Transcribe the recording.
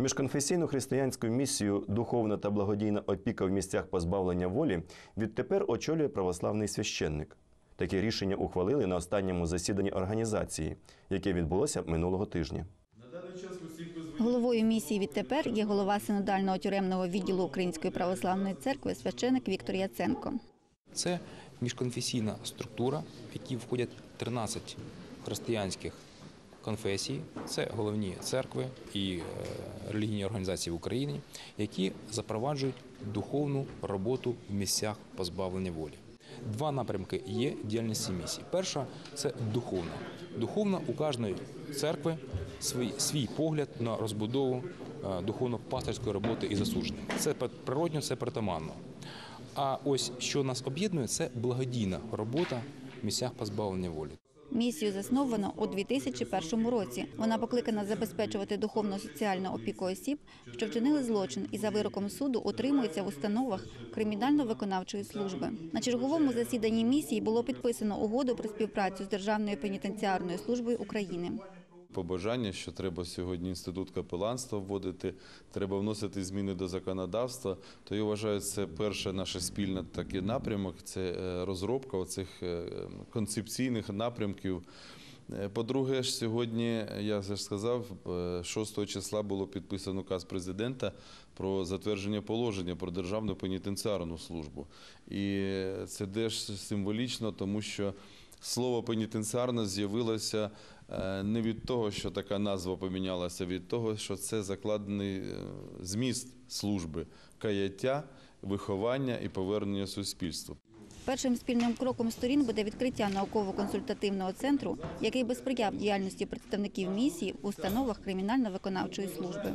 Міжконфесійну християнську місію Духовна та благодійна опіка в місцях позбавлення волі відтепер очолює православний священник. Таке рішення ухвалили на останньому засіданні організації, яке відбулося минулого тижня. Головою місії відтепер є голова синодального тюремного відділу Української православної церкви священик Віктор Яценко. Це міжконфесійна структура, в які входять 13 християнських конфесій. Це головні церкви і е, релігійні організації в Україні, які запроваджують духовну роботу в місцях позбавлення волі. Два напрямки є діяльності місії. Перша це духовна. Духовна у кожної церкви свій, свій погляд на розбудову е, духовно-пасторської роботи і засудження. Це природньо, це притаманно. А ось що нас об'єднує, це благодійна робота в місцях позбавлення волі. Місію засновано у 2001 році. Вона покликана забезпечувати духовно-соціальну опіку осіб, що вчинили злочин і за вироком суду утримуються в установах кримінально-виконавчої служби. На черговому засіданні місії було підписано угоду про співпрацю з Державною пенітенціарною службою України. Побажання, що треба сьогодні інститут капеланства вводити, треба вносити зміни до законодавства. То я вважаю, це перше наше спільне такий напрямок, це е, розробка оцих е, концепційних напрямків. Е, По-друге, сьогодні я вже сказав, е, 6 числа було підписано указ президента про затвердження положення про державну пенітенціарну службу. І це теж символічно, тому що слово пенітенціарна з'явилося е, не від того, що така назва помінялася, від того, що це закладений е, зміст служби каяття, виховання і повернення суспільству. Першим спільним кроком сторін буде відкриття науково-консультативного центру, який би сприяв діяльності представників місії в установах кримінально-виконавчої служби.